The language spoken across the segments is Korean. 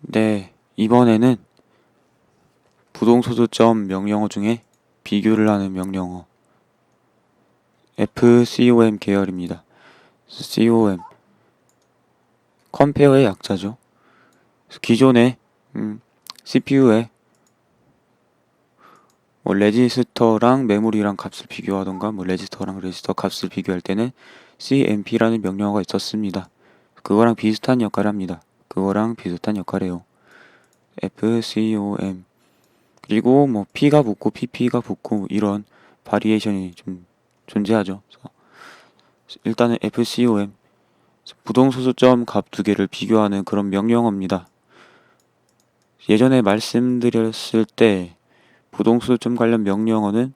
네, 이번에는 부동소수점 명령어 중에 비교를 하는 명령어 FCOM 계열입니다. COM 컴페어의 약자죠. 기존에 음, CPU에 뭐 레지스터랑 메모리랑 값을 비교하던가 뭐 레지스터랑 레지스터 값을 비교할 때는 CMP라는 명령어가 있었습니다. 그거랑 비슷한 역할을 합니다. 그거랑 비슷한 역할이에요. FCOM 그리고 뭐 P가 붙고 PP가 붙고 이런 바리에이션이 좀 존재하죠. 일단은 FCOM 부동소수점 값 두 개를 비교하는 그런 명령어입니다. 예전에 말씀드렸을 때 부동소수점 관련 명령어는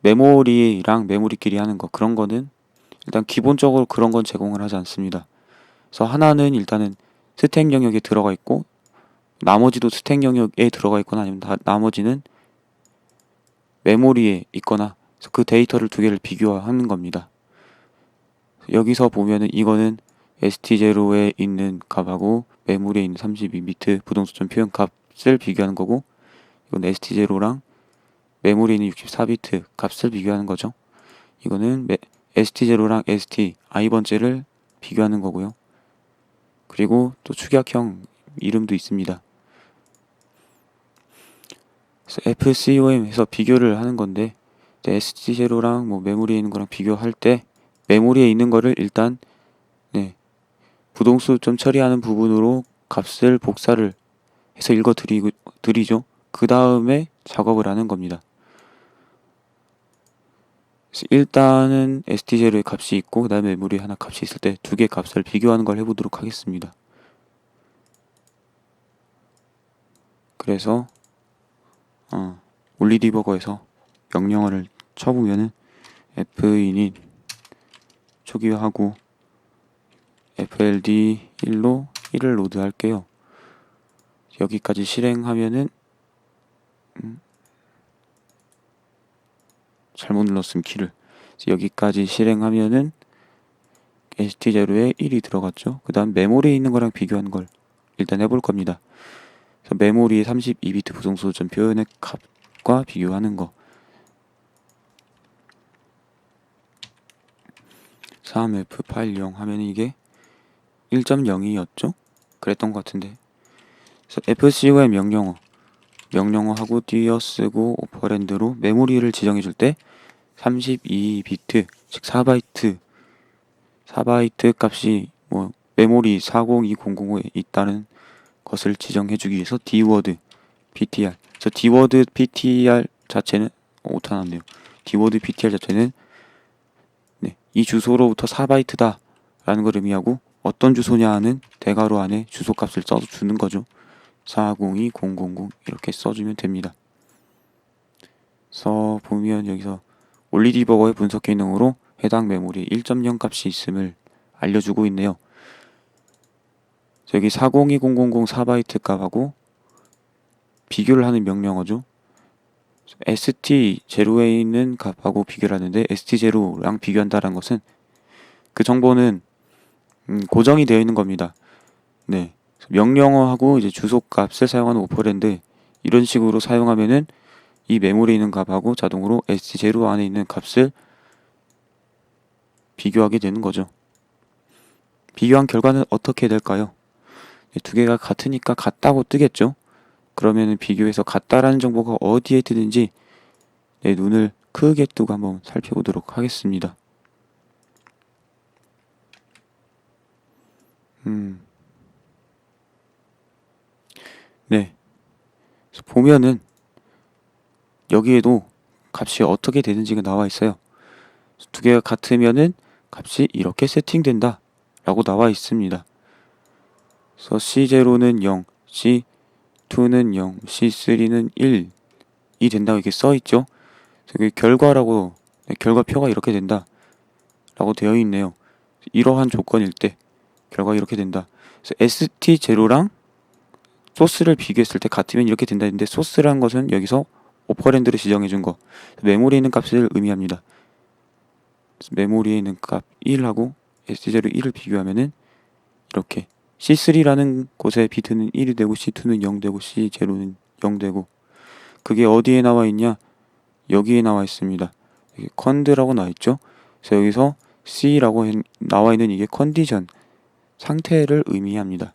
메모리랑 메모리끼리 하는 거 그런 거는 일단 기본적으로 그런 건 제공을 하지 않습니다. 그래서 하나는 일단은 스택 영역에 들어가 있고 나머지도 스택 영역에 들어가 있거나 아니면 다, 나머지는 메모리에 있거나 그래서 그 데이터를 두 개를 비교하는 겁니다. 여기서 보면은 이거는 ST0에 있는 값하고 메모리에 있는 32비트 부동소점 표현 값을 비교하는 거고 이건 ST0랑 메모리에 있는 64비트 값을 비교하는 거죠. 이거는 메, ST0랑 ST i번째를 비교하는 거고요. 그리고 또 축약형 이름도 있습니다. 그래서 FCOM에서 비교를 하는 건데 ST0랑 뭐 메모리에 있는 거랑 비교할 때 메모리에 있는 거를 일단 네, 부동수 좀 처리하는 부분으로 값을 복사를 해서 읽어 드리고 드리죠. 그 다음에 작업을 하는 겁니다. 일단은 ST0의 값이 있고 그 다음에 메모리 하나 값이 있을 때 두 개 값을 비교하는 걸 해보도록 하겠습니다. 그래서 어, 올리디버거에서 명령어를 쳐보면은 finit 초기화하고 fld 1로 1을 로드할게요. 여기까지 실행하면은 음, 잘못 눌렀음 키를 여기까지 실행하면은 ST0에 1이 들어갔죠. 그 다음 메모리에 있는 거랑 비교하는 걸 일단 해볼 겁니다. 그래서 메모리의 32비트 부동소점 표현의 값과 비교하는 거 3F 파일 0 하면 이게 1.02였죠? 그랬던 것 같은데 그래서 FCO의 명령어 명령어하고 띄어쓰고 오퍼랜드로 메모리를 지정해 줄 때 32비트 즉 4바이트 4바이트 값이 뭐 메모리 40200에 있다는 것을 지정해 주기 위해서 dword ptr 그래서 dword ptr 자체는 어, 오타 났네요. dword ptr 자체는 네, 이 주소로부터 4바이트다 라는 걸 의미하고 어떤 주소냐는 대괄호 안에 주소 값을 써서 주는 거죠 402000 이렇게 써주면 됩니다. 그래서 보면 여기서 올리디버거의 분석 기능으로 해당 메모리 1.0 값이 있음을 알려주고 있네요. 여기 402000 4바이트 값하고 비교를 하는 명령어죠. ST0에 있는 값하고 비교를 하는데 ST0랑 비교한다는 것은 그 정보는 음, 고정이 되어 있는 겁니다. 네. 명령어하고 이제 주소 값을 사용하는 오퍼랜드 이런 식으로 사용하면은 이 메모리에 있는 값하고 자동으로 ST0 안에 있는 값을 비교하게 되는 거죠. 비교한 결과는 어떻게 될까요? 네, 두 개가 같으니까 같다고 뜨겠죠? 그러면은 비교해서 같다라는 정보가 어디에 뜨는지 내 눈을 크게 뜨고 한번 살펴보도록 하겠습니다. 음. 네. 보면은 여기에도 값이 어떻게 되는지가 나와 있어요. 두 개가 같으면은 값이 이렇게 세팅된다 라고 나와 있습니다. 그래서 C0는 0, C2는 0, C3는 1이 된다고 이렇게 써 있죠. 여기 결과라고 네, 결과표가 이렇게 된다 라고 되어 있네요. 이러한 조건일 때 결과 이렇게 된다. 그래서 ST0랑 소스를 비교했을 때 같으면 이렇게 된다 했는데 소스라는 것은 여기서 오퍼랜드를 지정해 준 거. 메모리에 있는 값을 의미합니다. 메모리에 있는 값 1하고 ST0 1을 비교하면은 이렇게 C3라는 곳에 비트는 1이 되고 C2는 0 되고 C0는 0 되고 그게 어디에 나와 있냐? 여기에 나와 있습니다. 여기 컨드라고 나와 있죠? 그래서 여기서 C라고 해- 나와 있는 이게 컨디션 상태를 의미합니다.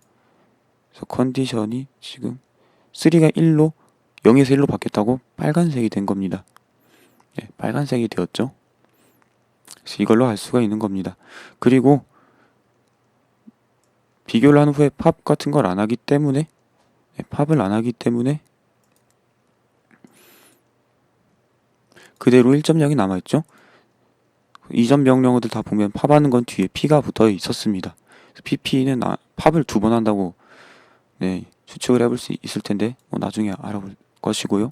그래서 컨디션이 지금 3가 1로 0에서 1로 바뀌었다고 빨간색이 된 겁니다. 네, 빨간색이 되었죠. 그래서 이걸로 알 수가 있는 겁니다. 그리고 비교를 한 후에 팝 같은 걸 안 하기 때문에 네, 팝을 안 하기 때문에 그대로 1.0이 남아있죠. 이전 명령어들 다 보면 팝하는 건 뒤에 P가 붙어 있었습니다. PP는 아, 팝을 두 번 한다고 네, 추측을 해볼 수 있을 텐데 뭐 나중에 알아볼 것이고요.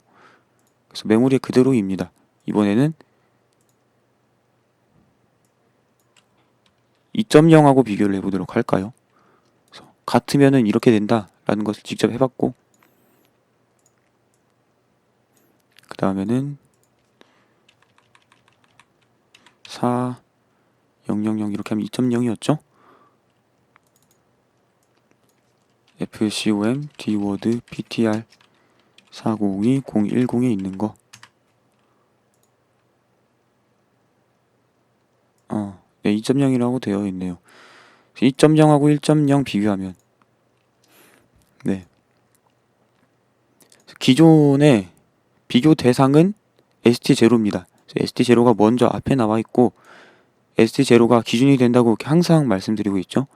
그래서 메모리에 그대로입니다. 이번에는 2.0하고 비교를 해보도록 할까요? 같으면은 이렇게 된다라는 것을 직접 해봤고 그 다음에는 4 0 0 0 이렇게 하면 2.0이었죠? FCOM, D워드, PTR 402, 010에 있는 거 어, 네, 2.0이라고 되어 있네요. 2.0하고 1.0 비교하면 네 기존의 비교 대상은 ST0입니다. ST0가 먼저 앞에 나와 있고 ST0가 기준이 된다고 항상 말씀드리고 있죠.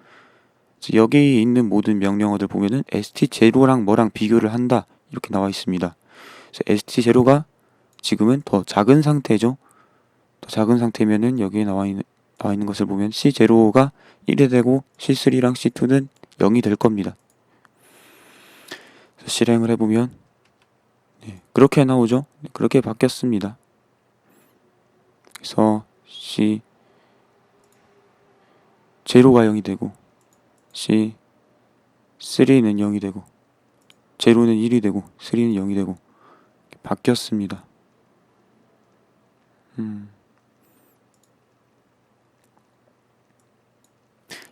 여기 있는 모든 명령어들 보면은 ST0랑 뭐랑 비교를 한다 이렇게 나와 있습니다. 그래서 ST0가 지금은 더 작은 상태죠. 더 작은 상태면은 여기에 나와 있는 나와 있는 것을 보면 C0가 1이 되고 C3랑 C2는 0이 될 겁니다. 실행을 해보면 네, 그렇게 나오죠. 네, 그렇게 바뀌었습니다. 그래서 C 제로가 0이 되고 C 3는 0이 되고 제로는 1이 되고 3는 0이 되고 바뀌었습니다. 음.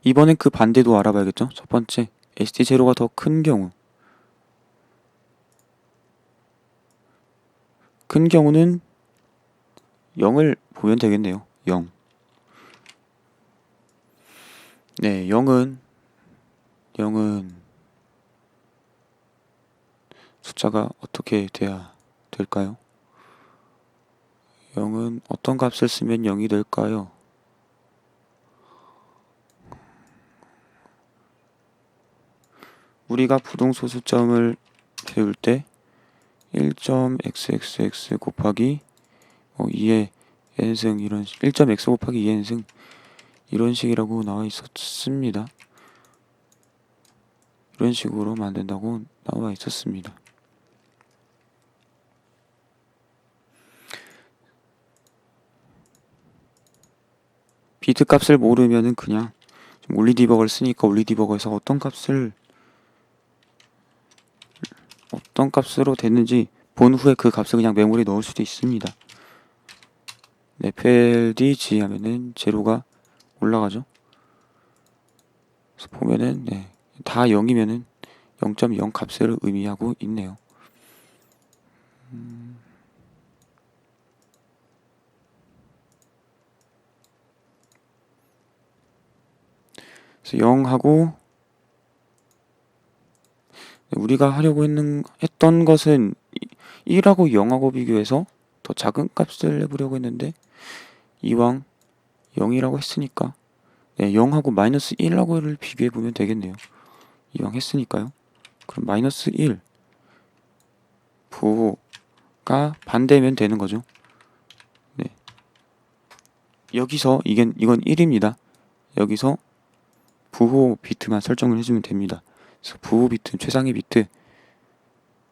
이번엔 그 반대도 알아봐야겠죠? 첫 번째 ST 제로가 더 큰 경우 큰 경우는 0을 보면 되겠네요. 0. 네, 0은 0은 숫자가 어떻게 돼야 될까요? 0은 어떤 값을 쓰면 0이 될까요? 우리가 부동소수점을 배울 때 1.xxx 곱하기 어, 2의 n승 이런 1.x 곱하기 2n승 이런 식이라고 나와 있었습니다. 이런 식으로 만든다고 나와 있었습니다. 비트 값을 모르면은 그냥 좀 올리 디버거를 쓰니까 올리 디버거에서 어떤 값을 어떤 값으로 됐는지 본 후에 그 값을 그냥 메모리에 넣을 수도 있습니다. 네, FLD G 하면은 제로가 올라가죠. 그래서 보면은 네, 다 0이면은 0.0 값을 의미하고 있네요. 음. 그래서 0하고 우리가 하려고 했는 했던 것은 1하고 0하고 비교해서 더 작은 값을 내보려고 했는데 이왕 0이라고 했으니까 네, 0하고 마이너스 1하고를 비교해 보면 되겠네요. 이왕 했으니까요. 그럼 마이너스 1 부호가 반대면 되는 거죠. 네. 여기서 이건 이건 1입니다. 여기서 부호 비트만 설정을 해주면 됩니다. 그래서 부호 비트 최상위 비트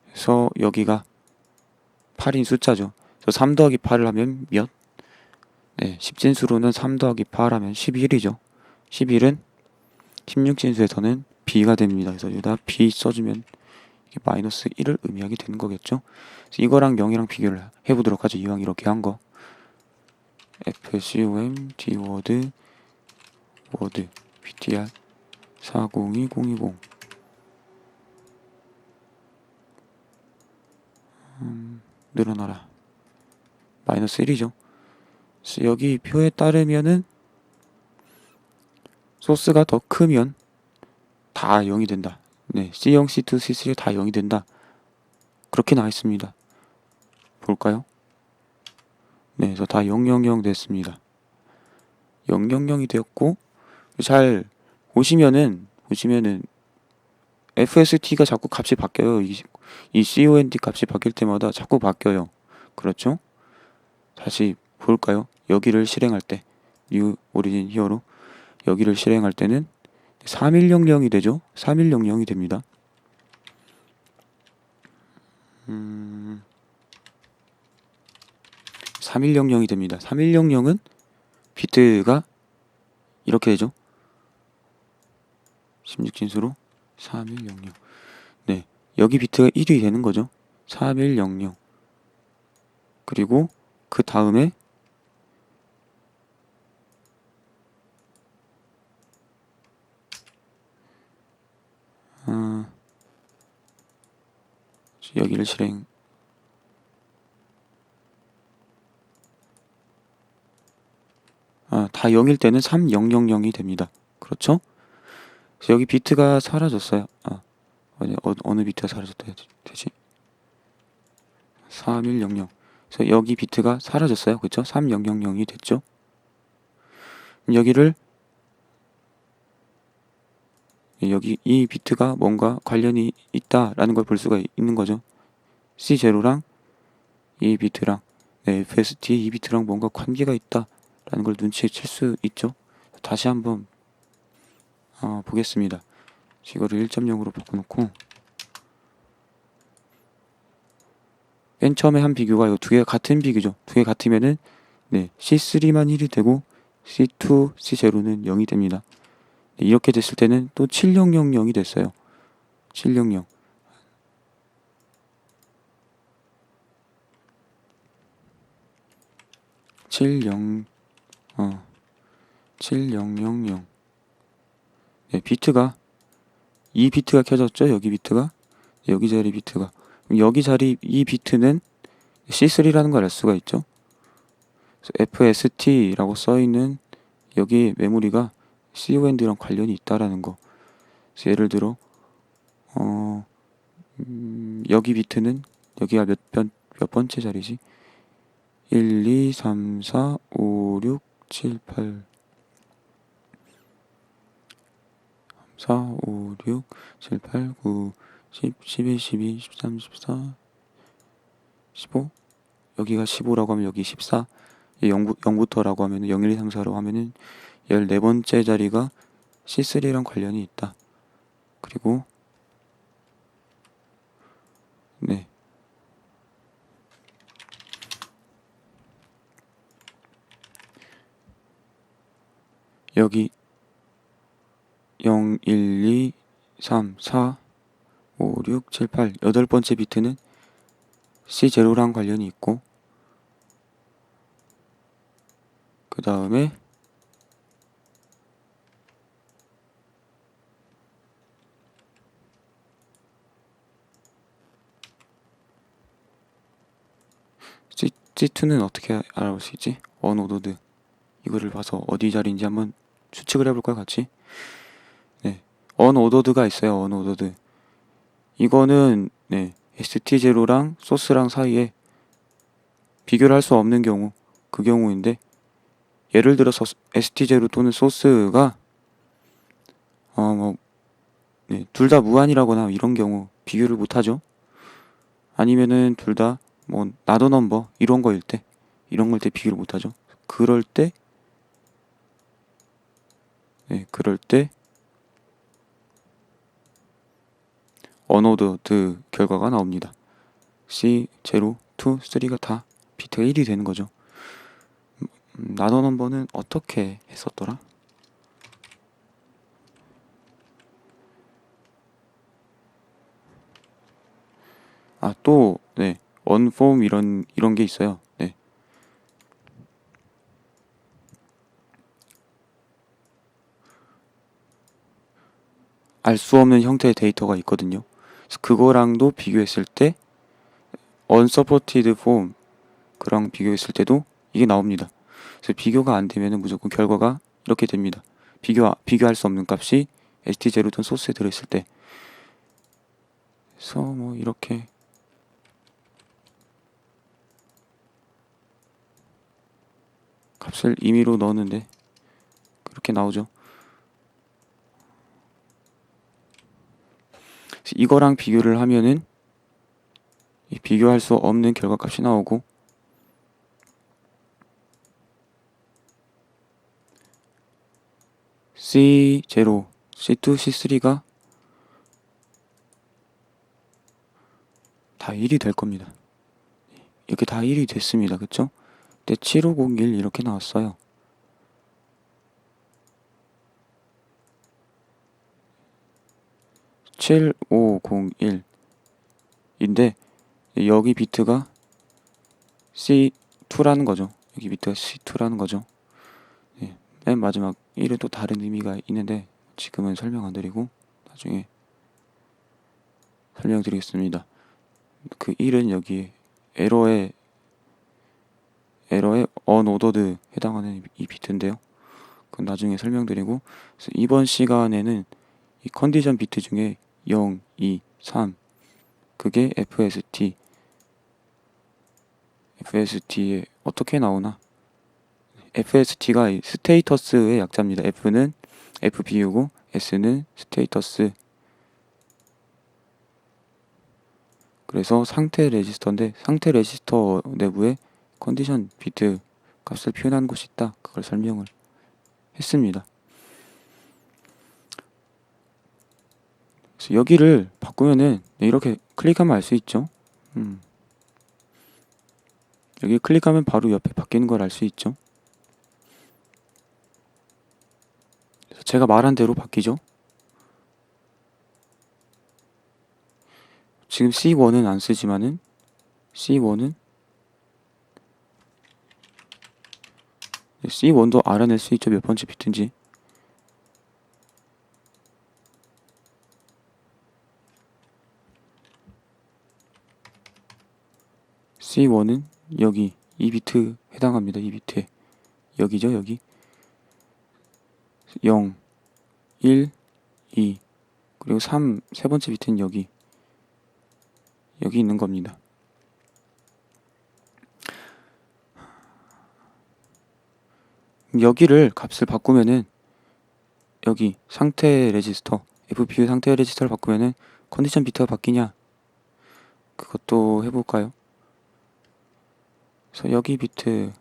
그래서 여기가 8인 숫자죠. 그래서 3 더하기 8을 하면 몇? 네, 10진수로는 3 더하기 8 하면 11이죠. 11은 16진수에서는 b가 됩니다. 그래서 여기다 b 써주면 이게 마이너스 1을 의미하게 되는 거겠죠. 이거랑 0이랑 비교를 해보도록 하죠. 이왕 이렇게 한 거. FCOM, D워드, 워드, PTR 402020 음, 늘어나라 마이너스 1이죠 여기 표에 따르면은 소스가 더 크면 다 0이 된다 네 C0, C2, C3 다 0이 된다 그렇게 나와 있습니다 볼까요? 네, 그래서 다 000 됐습니다 000이 되었고 잘 보시면은 보시면은 FST가 자꾸 값이 바뀌어요. 이, 이 COND 값이 바뀔 때마다 자꾸 바뀌어요. 그렇죠? 다시 볼까요? 여기를 실행할 때 new origin 히어로 여기를 실행할 때는 3100이 되죠? 3100이 됩니다. 음... 3100이 됩니다. 3100은 비트가 이렇게 되죠? 16진수로 3100 네, 여기 비트가 1이 되는 거죠. 3100 그리고 그 다음에 어, 여기를 실행 아, 다 0일 때는 3000이 됩니다. 그렇죠? 여기 비트가 사라졌어요. 아, 어, 어느 비트가 사라졌다 되지? 3100. 그래서 여기 비트가 사라졌어요. 그렇죠? 3000이 됐죠? 여기를 여기 이 비트가 뭔가 관련이 있다라는 걸 볼 수가 있는 거죠. C0랑 이 비트랑 네, FST 이 비트랑 뭔가 관계가 있다라는 걸 눈치챌 수 있죠. 다시 한번 어, 보겠습니다. 이거를 1.0으로 바꿔놓고 맨 처음에 한 비교가 이거 두 개가 같은 비교죠. 두 개 같으면은 네, C3만 1이 되고 C2, C0는 0이 됩니다. 네, 이렇게 됐을 때는 또 7000이 됐어요. 700 70 어, 7000 네, 비트가 이 비트가 켜졌죠? 여기 비트가 여기 자리 비트가 여기 자리 이 비트는 C3라는 걸 알 수가 있죠. FST라고 써 있는 여기 메모리가 COND랑 관련이 있다라는 거. 예를 들어 어 음, 여기 비트는 여기가 몇, 번, 몇 번째 자리지? 1, 2, 3, 4, 5, 6, 7, 8 4, 5, 6, 7, 8, 9, 10, 11, 12, 13, 14, 15 여기가 15라고 하면 여기 14 0, 0부터라고 하면 0, 1, 2, 3, 4라고 하면은 14번째 자리가 C3랑 관련이 있다. 그리고 네 여기 0, 1, 2, 3, 4, 5, 6, 7, 8 여덟 번째 비트는 C0랑 관련이 있고 그 다음에 C, C2는 어떻게 알아볼 수 있지? 원오도드 이거를 봐서 어디 자리인지 한번 추측을 해볼까 같이? 언오더드가 있어요. 언오더드. 이거는 네, ST0랑 소스랑 사이에 비교를 할 수 없는 경우 그 경우인데 예를 들어서 ST0 또는 소스가 어뭐 네, 둘 다 무한이라거나 이런 경우 비교를 못 하죠. 아니면은 둘 다 뭐 나도 넘버 이런 거일 때 이런 걸 때 비교를 못 하죠. 그럴 때 네, 그럴 때 언어드 결과가 나옵니다. C, 0, 2, 3가 다 비트가 1이 되는 거죠. 음, 나눠 넘버는 어떻게 했었더라? 아, 또, 네. 원폼 이런, 이런 게 있어요. 네. 알 수 없는 형태의 데이터가 있거든요. 그거랑도 비교했을 때 unsupported form 그랑 비교했을 때도 이게 나옵니다. 그래서 비교가 안 되면은 무조건 결과가 이렇게 됩니다. 비교 비교할 수 없는 값이 st0 든 소스에 들어있을 때 그래서 뭐 이렇게 값을 임의로 넣었는데 그렇게 나오죠. 이거랑 비교를 하면은 이 비교할 수 없는 결과값이 나오고 C0, C2, C3가 다 1이 될 겁니다. 이렇게 다 1이 됐습니다. 그쵸? 근데 7501 이렇게 나왔어요. (7501) 인데 여기 비트가 C2라는 거죠. 여기 비트가 C2라는 거죠. 예, 맨 마지막 1은 또 다른 의미가 있는데 지금은 설명 안 드리고 나중에 설명드리겠습니다. 그 1은 여기 에러에 에러에 언오더드 해당하는 이 비트인데요. 그건 나중에 설명드리고 이번 시간에는 이 컨디션 비트 중에 0, 2, 3 그게 FST FST에 어떻게 나오나 FST가 스테이터스의 약자입니다. F는 FPU고 S는 스테이터스 그래서 상태 레지스터인데 상태 레지스터 내부에 컨디션 비트 값을 표현하는 곳이 있다. 그걸 설명을 했습니다. 그래서 여기를 바꾸면은 이렇게 클릭하면 알 수 있죠. 음. 여기 클릭하면 바로 옆에 바뀌는 걸 알 수 있죠. 그래서 제가 말한 대로 바뀌죠. 지금 C1은 안 쓰지만은 C1은 C1도 알아낼 수 있죠. 몇 번째 비트인지. C1은 여기 이 비트 해당합니다. 이 비트에 여기죠. 여기 0 1 2 그리고 3 세 번째 비트는 여기 여기 있는 겁니다. 여기를 값을 바꾸면은 여기 상태 레지스터 FPU 상태 레지스터를 바꾸면은 컨디션 비트가 바뀌냐 그것도 해볼까요? 그래서 여기 비트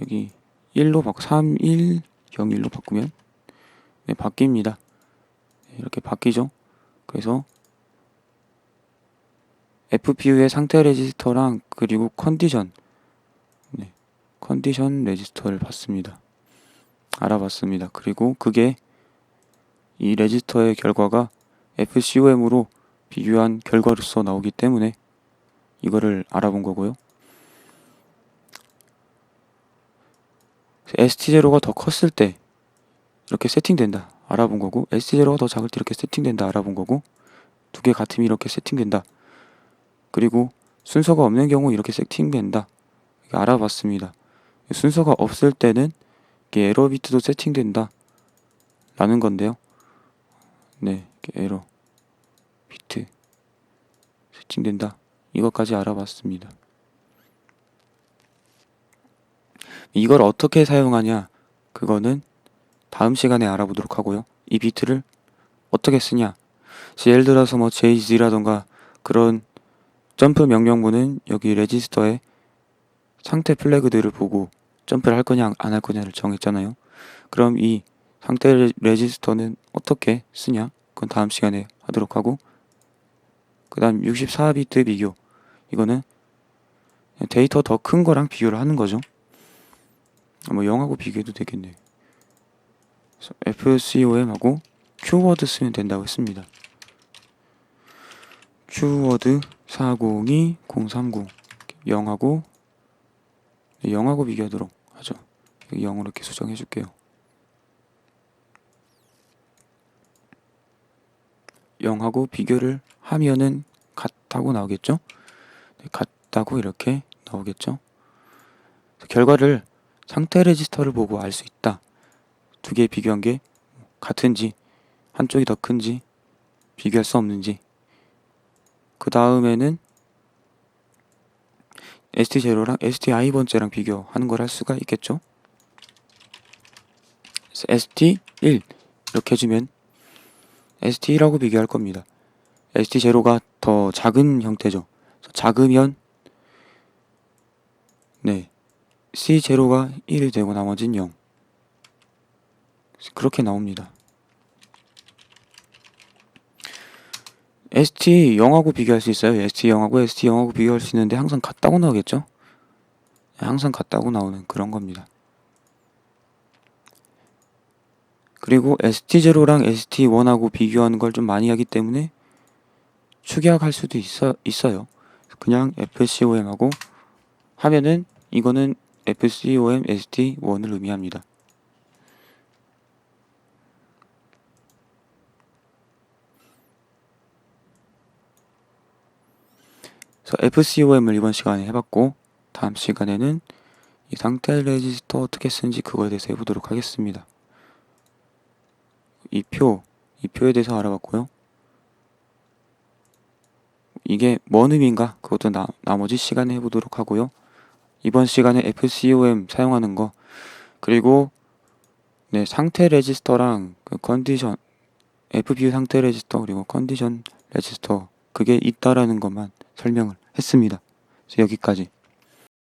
여기 1로 바꾸 3, 1, 0, 1로 바꾸면 네, 바뀝니다. 네, 이렇게 바뀌죠. 그래서 FPU의 상태 레지스터랑 그리고 컨디션 네, 컨디션 레지스터를 봤습니다. 알아봤습니다. 그리고 그게 이 레지스터의 결과가 FCOM으로 비교한 결과로서 나오기 때문에 이거를 알아본 거고요. ST0가 더 컸을 때 이렇게 세팅된다 알아본 거고 ST0가 더 작을 때 이렇게 세팅된다 알아본 거고 두 개 같으면 이렇게 세팅된다 그리고 순서가 없는 경우 이렇게 세팅된다 알아봤습니다 순서가 없을 때는 에러 비트도 세팅된다. 라는 건데요. 네 에러 비트 세팅된다. 이것까지 알아봤습니다. 이걸 어떻게 사용하냐? 그거는 다음 시간에 알아보도록 하고요. 이 비트를 어떻게 쓰냐? 예를 들어서 뭐 JZ라던가 그런 점프 명령문은 여기 레지스터에 상태 플래그들을 보고 점프를 할 거냐 안 할 거냐를 정했잖아요. 그럼 이 상태 레지스터는 어떻게 쓰냐 그건 다음 시간에 하도록 하고 그 다음 64비트 비교 이거는 데이터 더 큰 거랑 비교를 하는 거죠. 뭐 0하고 비교해도 되겠네. FCOM하고 큐워드 쓰면 된다고 했습니다. 큐워드 402 030 0하고 0하고 비교하도록 하죠. 0으로 이렇게 수정해 줄게요. 0하고 비교를 하면은 같다고 나오겠죠? 네, 같다고 이렇게 나오겠죠? 결과를 상태 레지스터를 보고 알 수 있다. 두 개 비교한 게 같은지, 한쪽이 더 큰지, 비교할 수 없는지. 그 다음에는 ST0랑 STI 번째랑 비교하는 걸 할 수가 있겠죠? ST1 이렇게 해주면 ST1하고 비교할 겁니다. ST0가 더 작은 형태죠. 작으면 네 C0가 1이 되고 나머지는 0 그렇게 나옵니다. ST 0하고 비교할 수 있어요. ST 0하고 ST 0하고 비교할 수 있는데 항상 같다고 나오겠죠? 네, 항상 같다고 나오는 그런 겁니다. 그리고 ST0랑 ST1하고 비교하는 걸 좀 많이 하기 때문에 축약할 수도 있어, 있어요. 그냥 FCOM하고 하면은 이거는 FCOM ST1을 의미합니다. 그래서 FCOM을 이번 시간에 해봤고 다음 시간에는 이 상태 레지스터 어떻게 쓰는지 그거에 대해서 해보도록 하겠습니다. 이 표, 이 표에 대해서 알아봤고요. 이게 뭔 의미인가? 그것도 나, 나머지 시간에 해보도록 하고요. 이번 시간에 FCOM 사용하는 거 그리고 네 상태 레지스터랑 그 컨디션 FPU 상태 레지스터 그리고 컨디션 레지스터 그게 있다라는 것만 설명을 했습니다. 그래서 여기까지